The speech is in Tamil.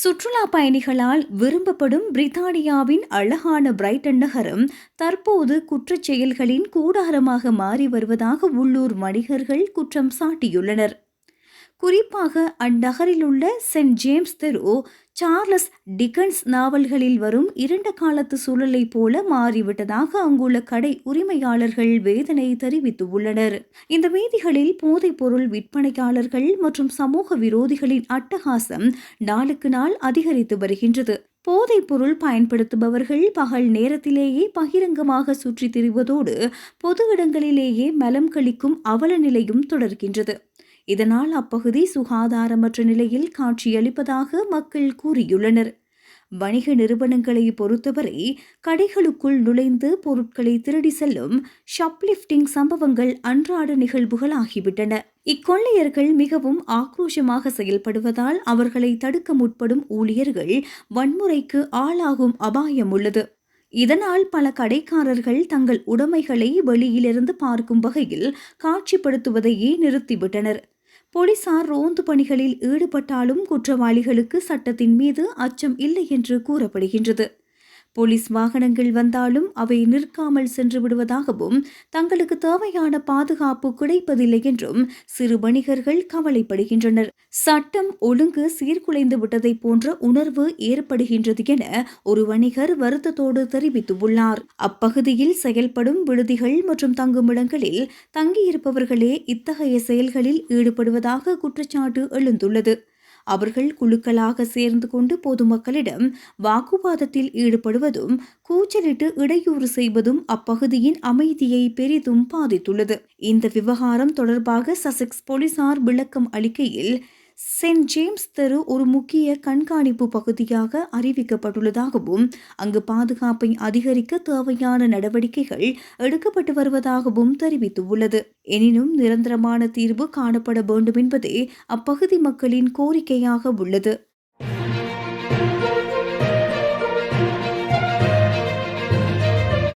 சுற்றுலா பயணிகளால் விரும்பப்படும் பிரித்தானியாவின் அழகான பிரைட்டன் நகரம் தற்போது குற்றச் செயல்களின் கூடாரமாக மாறி வருவதாக உள்ளூர் வணிகர்கள் குற்றம் சாட்டியுள்ளனர். குறிப்பாக அந்நகரில் உள்ள சென்ட் ஜேம்ஸ் தெரு சார்லஸ் டிக்கன்ஸ் நாவல்களில் வரும் இரண்ட காலத்து சூழலைப் போல மாறிவிட்டதாக அங்குள்ள கடை உரிமையாளர்கள் வேதனை தெரிவித்துள்ளனர் இந்த வீதிகளில் போதைப் பொருள் விற்பனையாளர்கள் மற்றும் சமூக விரோதிகளின் அட்டகாசம் நாளுக்கு நாள் அதிகரித்து வருகின்றது. போதைப் பொருள் பயன்படுத்துபவர்கள் பகல் நேரத்திலேயே பகிரங்கமாக சுற்றித் திரிவதோடு பொது இடங்களிலேயே மலம் கழிக்கும் அவல நிலையும் தொடர்கின்றது. இதனால் அப்பகுதி சுகாதாரமற்ற நிலையில் காட்சியளிப்பதாக மக்கள் கூறியுள்ளனர். வணிக நிறுவனங்களை பொறுத்தவரை கடைகளுக்குள் நுழைந்து பொருட்களை திருடி செல்லும் ஷாப்லிஃப்டிங் சம்பவங்கள் அன்றாட நிகழ்வுகளாகிவிட்டன. இக்கொள்ளையர்கள் மிகவும் ஆக்ரோஷமாக செயல்படுவதால் அவர்களை தடுக்க முற்படும் ஊழியர்கள் வன்முறைக்கு ஆளாகும் அபாயம் உள்ளது. இதனால் பல கடைக்காரர்கள் தங்கள் உடைமைகளை வெளியிலிருந்து பார்க்கும் வகையில் காட்சிப்படுத்துவதையே நிறுத்திவிட்டனர். போலீசார் ரோந்து பணிகளில் ஈடுபட்டாலும் குற்றவாளிகளுக்கு சட்டத்தின் மீது அச்சம் இல்லை என்று கூறப்படுகின்றது. போலீஸ் வாகனங்கள் வந்தாலும் அவை நிற்காமல் சென்று விடுவதாகவும் தங்களுக்கு தேவையான பாதுகாப்பு கிடைப்பதில்லை என்றும் சிறு வணிகர்கள் கவலைப்படுகின்றனர். சட்டம் ஒழுங்கு சீர்குலைந்து விட்டதை போன்ற உணர்வு ஏற்படுகின்றது என ஒரு வணிகர் வருத்தத்தோடு தெரிவித்துள்ளார். அப்பகுதியில் செயல்படும் விடுதிகள் மற்றும் தங்குமிடங்களில் தங்கியிருப்பவர்களே இத்தகைய செயல்களில் ஈடுபடுவதாக குற்றச்சாட்டு எழுந்துள்ளது. அவர்கள் குழுக்களாக சேர்ந்து கொண்டு பொதுமக்களிடம் வாக்குவாதத்தில் ஈடுபடுவதும் கூச்சலிட்டு இடையூறு செய்வதும் அப்பகுதியின் அமைதியை பெரிதும் பாதித்துள்ளது. இந்த விவகாரம் தொடர்பாக சசெக்ஸ் போலீசார் விளக்கம் அளிக்கையில் சென்ட் ஜேம்ஸ் தெரு ஒரு முக்கிய கண்காணிப்பு பகுதியாக அறிவிக்கப்பட்டுள்ளதாகவும் அங்கு பாதுகாப்பை அதிகரிக்க தேவையான நடவடிக்கைகள் எடுக்கப்பட்டு வருவதாகவும் தெரிவித்துள்ளது. எனினும் நிரந்தரமான தீர்வு காணப்பட வேண்டும் என்பதே அப்பகுதி மக்களின் கோரிக்கையாக உள்ளது.